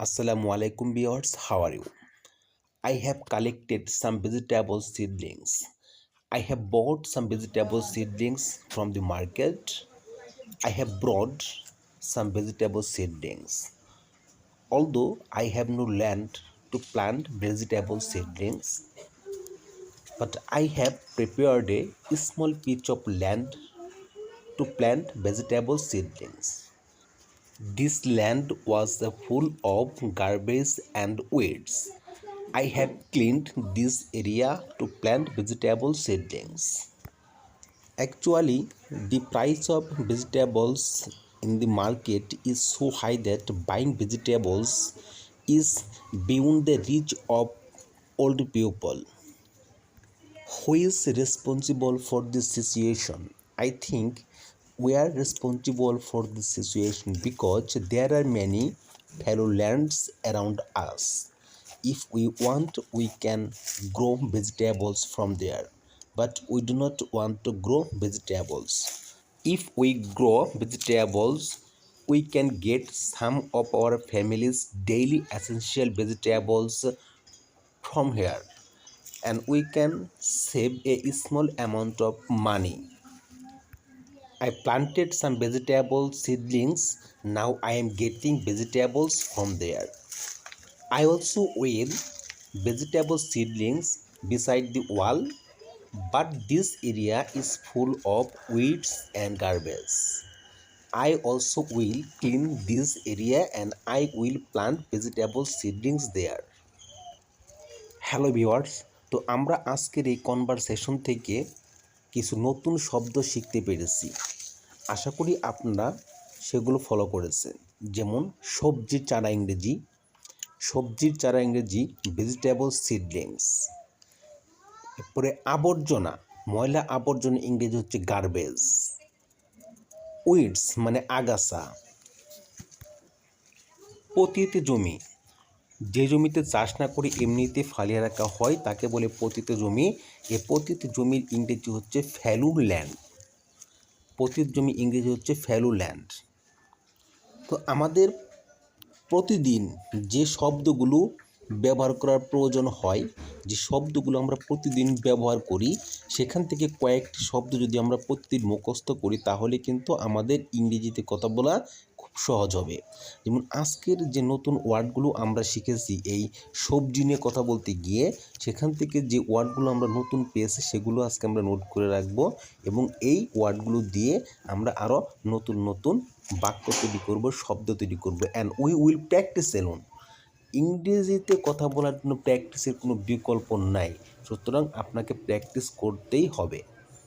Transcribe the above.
Assalamu alaikum viewers, how are you? I have collected some vegetable seedlings. I have bought some vegetable seedlings from the market. I have brought some vegetable seedlings. Although I have no land to plant vegetable seedlings, but I have prepared a small piece of land to plant vegetable seedlings. This land was full of garbage and weeds. I have cleaned this area to plant vegetable seedlings. Actually, the price of vegetables in the market is so high that buying vegetables is beyond the reach of old people. Who is responsible for this situation? I think we are responsible for this situation because there are many fellow lands around us. If we want, we can grow vegetables from there, but we do not want to grow vegetables. If we grow vegetables, we can get some of our family's daily essential vegetables from here and we can save a small amount of money. I planted some vegetable seedlings. Now I am getting vegetables from there. I also weed vegetable seedlings beside the wall, but this area is full of weeds and garbage. I also will clean this area and I will plant vegetable seedlings there. Hello viewers তো আমরা আজকের এই conversation থেকে কিছু নতুন শব্দ শিখতে পেরেছি আশা করি আপনারা সেগুলো ফলো করেছেন। যেমন সবজির চারা ইংরেজি, সবজির চারা ইংরেজি ভেজিটেবল সিডলিংস এরপরে আবর্জনা, ময়লা আবর্জনা ইংরেজি হচ্ছে গার্বেজ উইডস মানে আগাছা, পতিত জমি, যে জমিতে চাষ না করে এমনিতে ফালিয়ে রাখা হয় তাকে বলে পতিত জমি। এ পতিত জমির ইংরেজি হচ্ছে ফ্যালু ল্যান্ড পতিত জমি ইংরেজি হচ্ছে ফ্যালু ল্যান্ড। তো আমাদের প্রতিদিন যে শব্দগুলো ব্যবহার করার প্রয়োজন হয়, যে শব্দগুলো আমরা প্রতিদিন ব্যবহার করি, সেখান থেকে কয়েকটি শব্দ যদি আমরা প্রতিদিন মুখস্থ করি, তাহলে কিন্তু আমাদের ইংরেজিতে কথা বলা সহজ হবে। যেমন আজকের যে নতুন ওয়ার্ডগুলো আমরা শিখেছি, এই সবজি নিয়ে কথা বলতে গিয়ে সেখান থেকে যে ওয়ার্ডগুলো আমরা নতুন পেয়েছি সেগুলো আজকে আমরা নোট করে রাখব এবং এই ওয়ার্ডগুলো দিয়ে আমরা আরও নতুন নতুন বাক্য তৈরি করব, শব্দ তৈরি করব। And we will practice alone ইংরেজিতে কথা বলার জন্য প্র্যাকটিসের কোনো বিকল্প নাই। সুতরাং আপনাকে প্র্যাকটিস করতেই হবে।